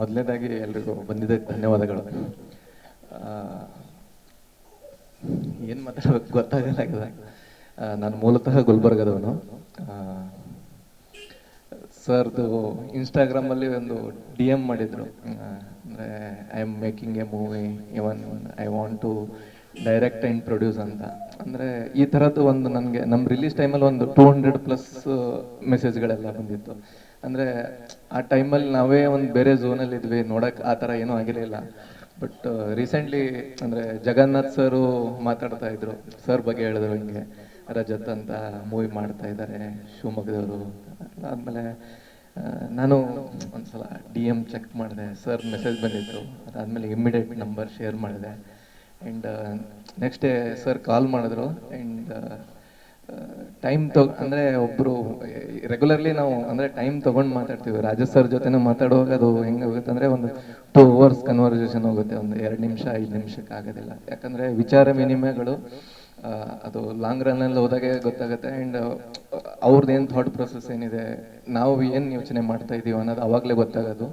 ಮೊದಲನೇದಾಗಿ ಎಲ್ರಿಗೂ ಬಂದಿದ್ದಕ್ಕೆ ಧನ್ಯವಾದಗಳು. ಏನು ಮಾತಾಡಬೇಕು ಗೊತ್ತಾಗಲಾಗಿದೆ ನಾನು ಮೂಲತಃ ಗುಲ್ಬರ್ಗದವನು. ಸರ್ದು ಇನ್ಸ್ಟಾಗ್ರಾಮಲ್ಲಿ ಒಂದು ಡಿ ಎಂ ಮಾಡಿದ್ರು. ಅಂದರೆ I am making a movie even I want to direct and produce ಅಂತ. ಅಂದರೆ ಈ ಥರದ್ದು ಒಂದು ನನಗೆ ನಮ್ಮ ರಿಲೀಸ್ ಟೈಮಲ್ಲಿ ಒಂದು ಟೂ ಹಂಡ್ರೆಡ್ ಪ್ಲಸ್ ಮೆಸೇಜ್ಗಳೆಲ್ಲ ಬಂದಿತ್ತು. ಅಂದರೆ ಆ ಟೈಮಲ್ಲಿ ನಾವೇ ಒಂದು ಬೇರೆ ಝೋನಲ್ಲಿ ಇದ್ವಿ, ನೋಡೋಕೆ ಆ ಥರ ಏನೂ ಆಗಿರಲಿಲ್ಲ ಬಟ್ ರೀಸೆಂಟ್ಲಿ ಅಂದರೆ ಜಗನ್ನಾಥ್ ಸರು ಮಾತಾಡ್ತಾ ಇದ್ರು. ಸರ್ ಬಗ್ಗೆ ಹೇಳಿದ್ರು ಹಿಂಗೆ, ರಜತ್ ಅಂತ ಮೂವಿ ಮಾಡ್ತಾ ಇದ್ದಾರೆ ಶಿವಮೊಗ್ಗದವರು ಆದ್ಮೇಲೆ ನಾನು ಒಂದ್ಸಲ ಡಿ ಎಂ ಚೆಕ್ ಮಾಡಿದೆ ಸರ್ ಮೆಸೇಜ್ ಬಂದಿತ್ತು. ಅದಾದಮೇಲೆ ಇಮ್ಮಿಡಿಯೇಟ್ ನಂಬರ್ ಶೇರ್ ಮಾಡಿದೆ. And next day sir call ಮಾಡಿದ್ರು. ಆ್ಯಂಡ್ ಟೈಮ್ ತಗೊ ಅಂದರೆ ಒಬ್ಬರು ರೆಗ್ಯುಲರ್ಲಿ ನಾವು, ಅಂದರೆ ಟೈಮ್ ತೊಗೊಂಡು ಮಾತಾಡ್ತೀವಿ. ರಾಜೇಶ್ ಸರ್ ಜೊತೆನೂ ಮಾತಾಡುವಾಗ ಅದು ಹೆಂಗೆ ಹೋಗುತ್ತೆ ಅಂದರೆ ಒಂದು ಟೂ ಅವರ್ಸ್ ಕನ್ವರ್ಸೇಷನ್ ಹೋಗುತ್ತೆ. ಒಂದು ಎರಡು ನಿಮಿಷ, ಐದು ನಿಮಿಷಕ್ಕೆ ಆಗೋದಿಲ್ಲ. ಯಾಕಂದರೆ ವಿಚಾರ ವಿನಿಮಯಗಳು ಅದು ಲಾಂಗ್ ರನ್ನಲ್ಲಿ ಹೋದಾಗೆ ಗೊತ್ತಾಗುತ್ತೆ. ಆ್ಯಂಡ್ ಅವ್ರದ್ದು ಏನು ಥಾಟ್ ಪ್ರೊಸೆಸ್ ಏನಿದೆ, ನಾವು ಏನು ಯೋಚನೆ ಮಾಡ್ತಾ ಇದ್ದೀವಿ ಅನ್ನೋದು ಅವಾಗಲೇ ಗೊತ್ತಾಗೋದು.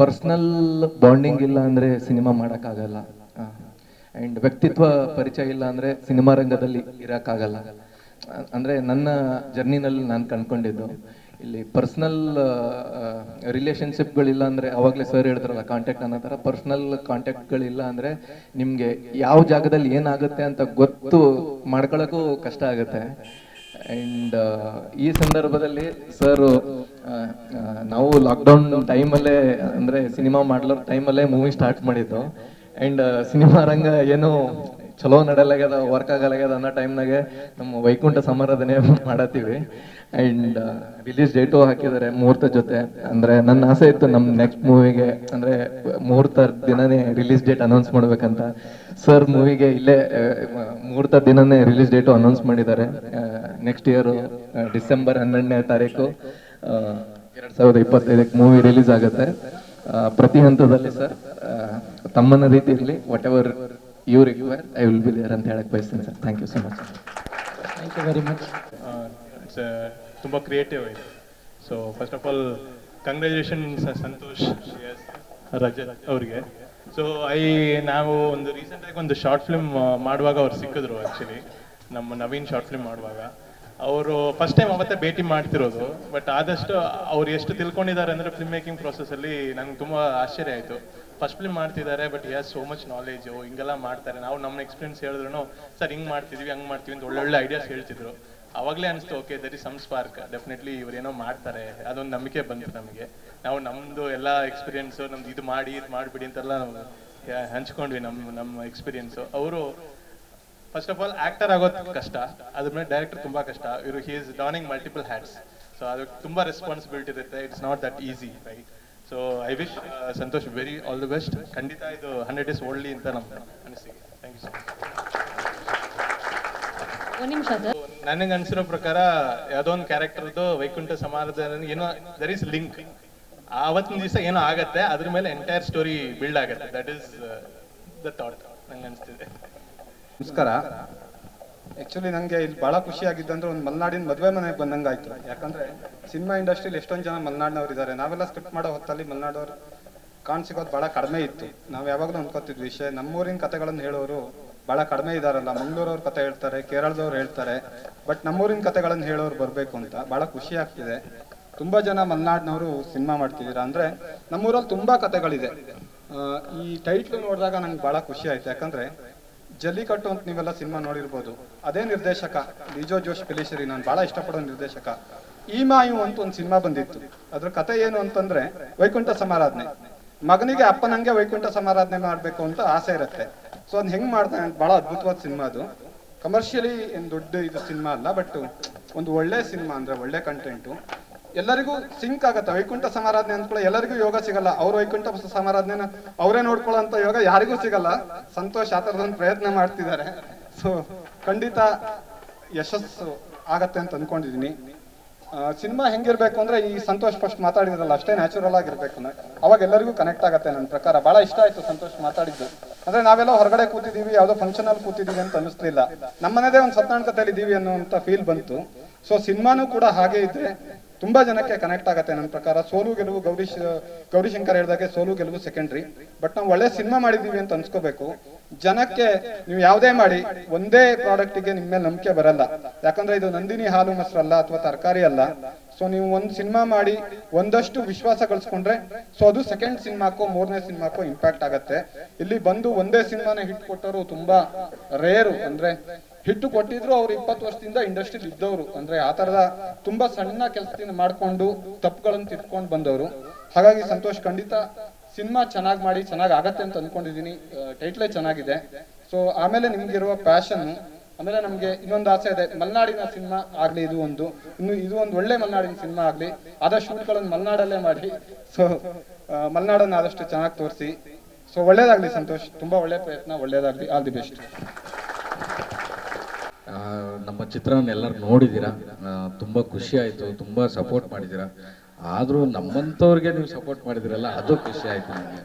ಪರ್ಸ್ನಲ್ ಬಾಂಡಿಂಗ್ ಇಲ್ಲ ಅಂದರೆ ಸಿನಿಮಾ ಮಾಡೋಕ್ಕಾಗಲ್ಲ. ಆ್ಯಂಡ್ ವ್ಯಕ್ತಿತ್ವ ಪರಿಚಯ ಇಲ್ಲ ಅಂದ್ರೆ ಸಿನಿಮಾ ರಂಗದಲ್ಲಿ ಇರಕ್ಕಾಗಲ್ಲ. ಅಂದ್ರೆ ನನ್ನ ಜರ್ನಿನಲ್ಲಿ ನಾನು ಕಂಡ್ಕೊಂಡಿದ್ದು, ಇಲ್ಲಿ ಪರ್ಸ್ನಲ್ ರಿಲೇಶನ್ಶಿಪ್ಗಳಿಲ್ಲ ಅಂದ್ರೆ ಅವಾಗಲೇ ಸರ್ ಹೇಳಿದ್ರಲ್ಲ ಕಾಂಟ್ಯಾಕ್ಟ್ ಅನ್ನೋ ಥರ ಪರ್ಸ್ನಲ್ ಕಾಂಟ್ಯಾಕ್ಟ್ಗಳಿಲ್ಲ ಅಂದರೆ ನಿಮ್ಗೆ ಯಾವ ಜಾಗದಲ್ಲಿ ಏನಾಗುತ್ತೆ ಅಂತ ಗೊತ್ತು ಮಾಡ್ಕೊಳ್ಳೋಕ್ಕೂ ಕಷ್ಟ ಆಗುತ್ತೆ. ಅಂಡ್ ಈ ಸಂದರ್ಭದಲ್ಲಿ ಸರ್ ನಾವು ಲಾಕ್ಡೌನ್ ಟೈಮಲ್ಲೇ ಅಂದ್ರೆ ಸಿನಿಮಾ ಮಾಡ್ಲೋ ಟೈಮಲ್ಲೇ ಮೂವಿ ಸ್ಟಾರ್ಟ್ ಮಾಡಿದ್ದು. ಆ್ಯಂಡ್ ಸಿನಿಮಾ ರಂಗ ಏನು ಚಲೋ ನಡೆಯಲಾಗ್ಯದ ವರ್ಕ್ ಆಗಲಾಗ್ಯದ ಅನ್ನೋ ಟೈಮ್ನಾಗೆ ನಮ್ಮ ವೈಕುಂಠ ಸಮಾರಾಧನೆ ಮಾಡತ್ತೀವಿ. ಆ್ಯಂಡ್ ರಿಲೀಸ್ ಡೇಟು ಹಾಕಿದ್ದಾರೆ ಮುಹೂರ್ತ ಜೊತೆ. ಅಂದರೆ ನನ್ನ ಆಸೆ ಇತ್ತು ನಮ್ಮ ನೆಕ್ಸ್ಟ್ ಮೂವಿಗೆ ಅಂದರೆ ಮುಹೂರ್ತ ದಿನನೇ ರಿಲೀಸ್ ಡೇಟ್ ಅನೌನ್ಸ್ ಮಾಡಬೇಕಂತ. ಸರ್ ಮೂವಿಗೆ ಇಲ್ಲೇ ಆ, ಮುಹೂರ್ತ ದಿನನೇ ರಿಲೀಸ್ ಡೇಟು ಅನೌನ್ಸ್ ಮಾಡಿದ್ದಾರೆ. ನೆಕ್ಸ್ಟ್ ಇಯರು ಡಿಸೆಂಬರ್ ಹನ್ನೆರಡನೇ ತಾರೀಕು ಎರಡು ಸಾವಿರದ ಇಪ್ಪತ್ತೈದಕ್ಕೆ ಮೂವಿ ರಿಲೀಸ್ ಆಗುತ್ತೆ. ಪ್ರತಿ ಹಂತದಲ್ಲಿ ಸರ್ ತಮ್ಮನ ರೀತಿ ಇರಲಿ whatever you require I will be there ಅಂತ ಹೇಳಕ್ ಬಯಸ್ತೀನಿ sir thank you so much thank you very much it's ತುಂಬ ಕ್ರಿಯೇಟಿವ್ ಇದೆ. So first of all congratulation Santosh S Rajath ಅವ್ರಿಗೆ. ಸೊ ಐ ನಾವು ಒಂದು ರೀಸೆಂಟಾಗಿ ಒಂದು ಶಾರ್ಟ್ ಫಿಲ್ಮ್ ಮಾಡುವಾಗ ಅವ್ರು ಸಿಕ್ಕಿದ್ರು ಆ್ಯಕ್ಚುಲಿ ನಮ್ಮ ನವೀನ್ ಶಾರ್ಟ್ ಫಿಲ್ಮ್ ಮಾಡುವಾಗ. ಅವರು ಫಸ್ಟ್ ಟೈಮ್ ಅವತ್ತೇ ಭೇಟಿ ಮಾಡ್ತಿರೋದು ಬಟ್ ಆದಷ್ಟು ಅವ್ರು ಎಷ್ಟು ತಿಳ್ಕೊಂಡಿದ್ದಾರೆ ಅಂದ್ರೆ ಫಿಲ್ಮ್ ಮೇಕಿಂಗ್ ಪ್ರೊಸೆಸಲ್ಲಿ ನಂಗೆ ತುಂಬಾ ಆಶ್ಚರ್ಯ ಆಯಿತು. ಫಸ್ಟ್ ಫಿಲ್ಮ್ ಮಾಡ್ತಿದ್ದಾರೆ but has so much knowledge ಹಿಂಗೆಲ್ಲ ಮಾಡ್ತಾರೆ. ನಾವು ನಮ್ಮ ಎಕ್ಸ್ಪೀರಿಯನ್ಸ್ ಹೇಳಿದ್ರು ಸರ್, ಹಿಂಗ್ ಮಾಡ್ತಿದ್ವಿ, ಹಂಗ್ ಮಾಡ್ತೀವಿ ಅಂತ ಒಳ್ಳೊಳ್ಳೆ ಐಡಿಯಾಸ್ ಹೇಳ್ತಿದ್ರು. ಅವಾಗಲೇ ಅನಿಸ್ತು okay there is some spark definitely ಇವರೇನೋ ಮಾಡ್ತಾರೆ. ಅದೊಂದು ನಂಬಿಕೆ ಬಂತು ನಮಗೆ. ನಾವು ನಮ್ಮದು ಎಲ್ಲ ಎಕ್ಸ್ಪೀರಿಯನ್ಸು ನಮ್ದು ಇದು ಮಾಡಿ, ಇದು ಮಾಡಿಬಿಡಿ ಅಂತೆಲ್ಲ ಹಂಚ್ಕೊಂಡ್ವಿ ನಮ್ಮ ನಮ್ಮ ಎಕ್ಸ್ಪೀರಿಯನ್ಸು ಅವರು ಫಸ್ಟ್ ಆಫ್ ಆಲ್ ಆಕ್ಟರ್ ಆಗೋದು ಕಷ್ಟ. ಅದ್ರ ಮೇಲೆ ಡೈರೆಕ್ಟರ್ ತುಂಬಾ ಕಷ್ಟ. ಇವರು he is donning multiple hats so ಅದಕ್ಕೆ ತುಂಬಾ ರೆಸ್ಪಾನ್ಸಿಬಿಲಿಟಿ ಇರುತ್ತೆ. It's not that easy right so I wish Santosh very all the best ಖಂಡಿತ ಇದು ಹಂಡ್ರೆಡ್ ಡೇಸ್ ಓಡ್ಲಿ ಅಂತ ನಮ್ಮ ಅನಿಸಿಕೆ. ಥ್ಯಾಂಕ್ ಯು ಸೊ ಮಚ್ ಒಂದು ನಿಮಿಷ ಸರ್. ನನಗೆ ಅನ್ಸಿರೋ ಪ್ರಕಾರ ಯಾವುದೋ ಒಂದು ಕ್ಯಾರೆಕ್ಟರ್ದು ವೈಕುಂಠ ಸಮಾರದ ಏನೋ ದರ್ ಇಸ್ ಲಿಂಕ್ ಆವತ್ತಿನ ದಿವಸ ಏನೋ ಆಗತ್ತೆ ಅದ್ರ ಮೇಲೆ ಎಂಟೈರ್ ಸ್ಟೋರಿ ಬಿಲ್ಡ್ ಆಗತ್ತೆ. ದಟ್ ಇಸ್ ದ ಥಾಟ್ ನಂಗೆ ಅನಿಸ್ತಿದೆ. ನಮಸ್ಕಾರ. ಆ್ಯಕ್ಚುಲಿ ನನಗೆ ಇಲ್ಲಿ ಭಾಳ ಖುಷಿಯಾಗಿದ್ದಂದ್ರೆ ಒಂದು ಮಲೆನಾಡಿನ ಮದುವೆ ಮನೆಗೆ ಬಂದಂಗೆ ಆಯ್ತು ಯಾಕಂದ್ರೆ ಸಿನಿಮಾ ಇಂಡಸ್ಟ್ರಿಲಿ ಎಷ್ಟೊಂದು ಜನ ಮಲೆನಾಡಿನವ್ರು ಇದ್ದಾರೆ ನಾವೆಲ್ಲ ಸ್ಕ್ರಿಪ್ಟ್ ಮಾಡೋ ಹೊತ್ತಲ್ಲಿ ಮಲೆನಾಡವ್ರು ಕಾಣ್ ಸಿಗೋದು ಭಾಳ ಕಡಿಮೆ ಇತ್ತು. ನಾವು ಯಾವಾಗಲೂ ಅನ್ಕೋತಿದ್ವಿ ವಿಷಯ ನಮ್ಮೂರಿನ ಕಥೆಗಳನ್ನು ಹೇಳೋರು ಭಾಳ ಕಡಿಮೆ ಇದಾರಲ್ಲ. ಮಂಗಳೂರವ್ರ ಕತೆ ಹೇಳ್ತಾರೆ, ಕೇರಳದವ್ರು ಹೇಳ್ತಾರೆ. ಬಟ್ ನಮ್ಮೂರಿನ ಕಥೆಗಳನ್ನು ಹೇಳೋರು ಬರಬೇಕು ಅಂತ ಭಾಳ ಖುಷಿ ಆಗ್ತಿದೆ. ತುಂಬಾ ಜನ ಮಲೆನಾಡಿನವರು ಸಿನಿಮಾ ಮಾಡ್ತಿದ್ದೀರಾ ಅಂದ್ರೆ ನಮ್ಮೂರಲ್ಲಿ ತುಂಬಾ ಕಥೆಗಳಿದೆ ಈ ಟೈಟ್ಲು ನೋಡಿದಾಗ ನಂಗೆ ಭಾಳ ಖುಷಿ ಆಯ್ತು. ಯಾಕಂದ್ರೆ ಜಲ್ಲಿಕಟ್ಟು ಅಂತ ನೀವೆಲ್ಲ ಸಿನಿಮಾ ನೋಡಿರ್ಬೋದು. ಅದೇ ನಿರ್ದೇಶಕ ಲಿಜೋ ಜೋಶ್ ಪಿಲಿಶರಿ, ನಾನು ಬಹಳ ಇಷ್ಟಪಡೋ ನಿರ್ದೇಶಕ. ಈ ಮಾಯು ಅಂತ ಒಂದು ಸಿನಿಮಾ ಬಂದಿತ್ತು. ಅದ್ರ ಕತೆ ಏನು ಅಂತಂದ್ರೆ ವೈಕುಂಠ ಸಮಾರಾಧನೆ. ಮಗನಿಗೆ ಅಪ್ಪನಂಗೆ ವೈಕುಂಠ ಸಮಾರಾಧನೆ ಮಾಡ್ಬೇಕು ಅಂತ ಆಸೆ ಇರುತ್ತೆ. ಸೊ ಅದ್ ಹೆಂಗ್ ಅಂತ ಬಹಳ ಅದ್ಭುತವಾದ ಸಿನಿಮಾ ಅದು. ಕಮರ್ಷಿಯಲಿ ಏನ್ ದೊಡ್ಡ ಇದು ಸಿನಿಮಾ ಅಲ್ಲ ಬಟ್ ಒಂದು ಒಳ್ಳೆ ಸಿನಿಮಾ ಅಂದ್ರೆ ಒಳ್ಳೆ ಕಂಟೆಂಟು ಎಲ್ಲರಿಗೂ ಸಿಂಕ್ ಆಗುತ್ತೆ. ವೈಕುಂಠ ಸಮಾರಾಧನೆ ಅಂದ್ಕೊಳ್ಳೋ ಎಲ್ಲರಿಗೂ ಯೋಗ ಸಿಗಲ್ಲ. ಅವ್ರ ವೈಕುಂಠ ಸಮಾರಾಧನೆನ ಅವರೇ ನೋಡ್ಕೊಳ್ಳೋ ಯೋಗ ಯಾರಿಗೂ ಸಿಗಲ್ಲ. ಸಂತೋಷ ಆ ಪ್ರಯತ್ನ ಮಾಡ್ತಿದ್ದಾರೆ. ಸೊ ಖಂಡಿತ ಯಶಸ್ಸು ಆಗತ್ತೆ ಅಂತ ಅನ್ಕೊಂಡಿದೀನಿ. ಸಿನಿಮಾ ಹೆಂಗಿರ್ಬೇಕು ಅಂದ್ರೆ ಈ ಸಂತೋಷ್ ಫಸ್ಟ್ ಮಾತಾಡಿದ್ರಲ್ಲ, ಅಷ್ಟೇ ನ್ಯಾಚುರಲ್ ಆಗಿರ್ಬೇಕು ಅವಾಗ ಎಲ್ಲರಿಗೂ ಕನೆಕ್ಟ್ ಆಗತ್ತೆ ನನ್ನ ಪ್ರಕಾರ. ಬಹಳ ಇಷ್ಟ ಆಯ್ತು ಸಂತೋಷ್ ಮಾತಾಡಿದ್ದು. ಅಂದ್ರೆ ನಾವೆಲ್ಲ ಹೊರಗಡೆ ಕೂತಿದೀವಿ, ಯಾವುದೋ ಫಂಕ್ಷನ್ ಅಲ್ಲಿ ಕೂತಿದೀವಿ ಅಂತ ಅನಿಸ್ಲಿಲ್ಲ ನಮ್ಮನೇದೇ ಒಂದು ಸತ್ನಾರಾಯಣ ಇದ್ದೀವಿ ಅನ್ನೋ ಅಂತ ಫೀಲ್ ಬಂತು. ಸೊ ಸಿನಿಮಾನು ಕೂಡ ಹಾಗೆ ಇದ್ರೆ ತುಂಬಾ ಜನಕ್ಕೆ ಕನೆಕ್ಟ್ ಆಗತ್ತೆ ನನ್ನ ಪ್ರಕಾರ. ಸೋಲು ಗೆಲುವು ಗೌರೀಶ್ ಗೌರಿಶಂಕರ್ ಹೇಳಿದಾಗೆ ಸೋಲು ಗೆಲುವು ಸೆಕೆಂಡ್ರಿ ಬಟ್ ನಾವು ಒಳ್ಳೆ ಸಿನಿಮಾ ಮಾಡಿದೀವಿ ಅಂತ ಅನ್ಸ್ಕೋಬೇಕು. ಜನಕ್ಕೆ ನೀವು ಯಾವುದೇ ಮಾಡಿ, ಒಂದೇ ಪ್ರಾಡಕ್ಟಿಗೆ ನಿಮ್ಮ ಮೇಲೆ ನಂಬಿಕೆ ಬರಲ್ಲ. ಯಾಕಂದ್ರೆ ಇದು ನಂದಿನಿ ಹಾಲು ಮೊಸರಲ್ಲ ಅಥವಾ ತರಕಾರಿ ಅಲ್ಲ. ಸೊ ನೀವು ಒಂದು ಸಿನಿಮಾ ಮಾಡಿ, ಒಂದಷ್ಟು ವಿಶ್ವಾಸ ಗಳಿಸ್ಕೊಂಡ್ರೆ ಸೊ ಅದು ಸೆಕೆಂಡ್ ಸಿನಿಮಾಕ್ಕೋ ಮೂರನೇ ಸಿನಿಮಾಕ್ಕೋ ಇಂಪ್ಯಾಕ್ಟ್ ಆಗತ್ತೆ. ಇಲ್ಲಿ ಬಂದು ಒಂದೇ ಸಿನಿಮಾನ ಹಿಟ್ ಕೊಟ್ಟವರು ತುಂಬಾ ರೇರು ಅಂದ್ರೆ ಹಿಟ್ಟು ಕೊಟ್ಟಿದ್ರು ಅವ್ರು ಇಪ್ಪತ್ತು ವರ್ಷದಿಂದ ಇಂಡಸ್ಟ್ರಿಲಿ ಇದ್ದವರು. ಅಂದ್ರೆ ಆ ತರದ ತುಂಬಾ ಸಣ್ಣ ಕೆಲಸದಿಂದ ಮಾಡ್ಕೊಂಡು ತಪ್ಪುಗಳನ್ನು ತಿದ್ಕೊಂಡು ಬಂದವರು. ಹಾಗಾಗಿ ಸಂತೋಷ್, ಖಂಡಿತ ಸಿನಿಮಾ ಚೆನ್ನಾಗಿ ಮಾಡಿ, ಚೆನ್ನಾಗಿ ಆಗತ್ತೆ ಅಂತ ಅನ್ಕೊಂಡಿದೀನಿ ಟೈಟ್ಲೇ ಚೆನ್ನಾಗಿದೆ. ಸೊ ಆಮೇಲೆ ನಿಮ್ಗಿರುವ ಪ್ಯಾಷನ್ ಆಮೇಲೆ ನಮ್ಗೆ ಇನ್ನೊಂದು ಆಸೆ ಇದೆ. ಮಲೆನಾಡಿನ ಸಿನಿಮಾ ಆಗ್ಲಿ ಇದು ಒಂದು. ಇನ್ನು ಇದು ಒಂದು ಒಳ್ಳೆ ಮಲೆನಾಡಿನ ಸಿನಿಮಾ ಆಗ್ಲಿ. ಆದ ಶೂಟ್ಗಳನ್ನು ಮಲೆನಾಡಲ್ಲೇ ಮಾಡಿ. ಸೊ ಮಲೆನಾಡನ್ನ ಆದಷ್ಟು ಚೆನ್ನಾಗಿ ತೋರಿಸಿ. ಸೊ ಒಳ್ಳೇದಾಗ್ಲಿ ಸಂತೋಷ್. ತುಂಬಾ ಒಳ್ಳೆ ಪ್ರಯತ್ನ, ಒಳ್ಳೇದಾಗ್ಲಿ. ಆಲ್ ದಿ ಬೆಸ್ಟ್ ನಮ್ಮ ಚಿತ್ರನ ಎಲ್ಲರೂ ನೋಡಿದ್ದೀರಾ? ತುಂಬ ಖುಷಿ ಆಯಿತು, ತುಂಬ ಸಪೋರ್ಟ್ ಮಾಡಿದ್ದೀರಾ? ಆದರೂ ನಮ್ಮಂಥವ್ರಿಗೆ ನೀವು ಸಪೋರ್ಟ್ ಮಾಡಿದಿರಲ್ಲ ಅದು ಖುಷಿ ಆಯಿತು ನನಗೆ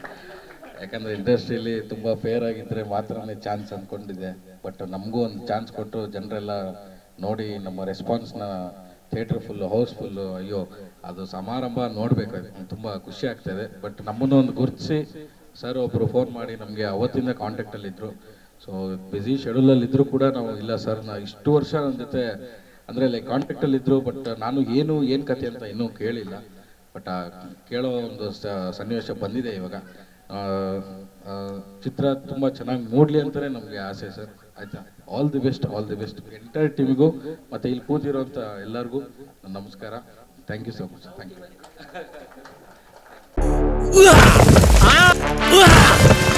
ಯಾಕಂದರೆ ಇಂಡಸ್ಟ್ರೀಲಿ ತುಂಬ ಫೇರ್ ಆಗಿದ್ದರೆ ಮಾತ್ರನೇ ಚಾನ್ಸ್ ಅಂದ್ಕೊಂಡಿದ್ದೆ. ಬಟ್ ನಮಗೂ ಒಂದು ಚಾನ್ಸ್ ಕೊಟ್ಟು ಜನರೆಲ್ಲ ನೋಡಿ, ನಮ್ಮ ರೆಸ್ಪಾನ್ಸ್ನ ಥಿಯೇಟ್ರ್ ಫುಲ್ಲು ಹೌಸ್ಫುಲ್ಲು ಅಯ್ಯೋ, ಅದು ಸಮಾರಂಭ ನೋಡಬೇಕು, ತುಂಬ ಖುಷಿ ಆಗ್ತಾಯಿದೆ ಬಟ್ ನಮ್ಮನ್ನು ಒಂದು ಗುರುತಿಸಿ ಸರ್ ಒಬ್ಬರು ಫೋನ್ ಮಾಡಿ ನಮಗೆ ಅವತ್ತಿಂದ ಕಾಂಟ್ಯಾಕ್ಟಲ್ಲಿದ್ದರು ಸೊ ಬ್ಯುಸಿ ಶೆಡ್ಯೂಲಲ್ಲಿ ಇದ್ದರೂ ಕೂಡ ನಾವು, ಇಲ್ಲ ಸರ್ ನಾ ಇಷ್ಟು ವರ್ಷ ನನ್ನ ಜೊತೆ, ಅಂದರೆ ಲೈಕ್ ಕಾಂಟ್ಯಾಕ್ಟಲ್ಲಿ ಇದ್ದರು ಬಟ್ ನಾನು ಏನು ಏನು ಕತೆ ಅಂತ ಇನ್ನೂ ಕೇಳಿಲ್ಲ. ಬಟ್ ಕೇಳೋ ಒಂದು ಸನ್ನಿವೇಶ ಬಂದಿದೆ ಇವಾಗ. ಚಿತ್ರ ತುಂಬ ಚೆನ್ನಾಗಿ ಮೂಡಲಿ ಅಂತಲೇ ನಮಗೆ ಆಸೆ ಸರ್ ಆಯಿತಾ? All the best all the best entire ಟೀಮಿಗೂ ಮತ್ತು ಇಲ್ಲಿ ಕೂತಿರೋಂಥ ಎಲ್ಲರಿಗೂ ನಮಸ್ಕಾರ. Thank you so much thank you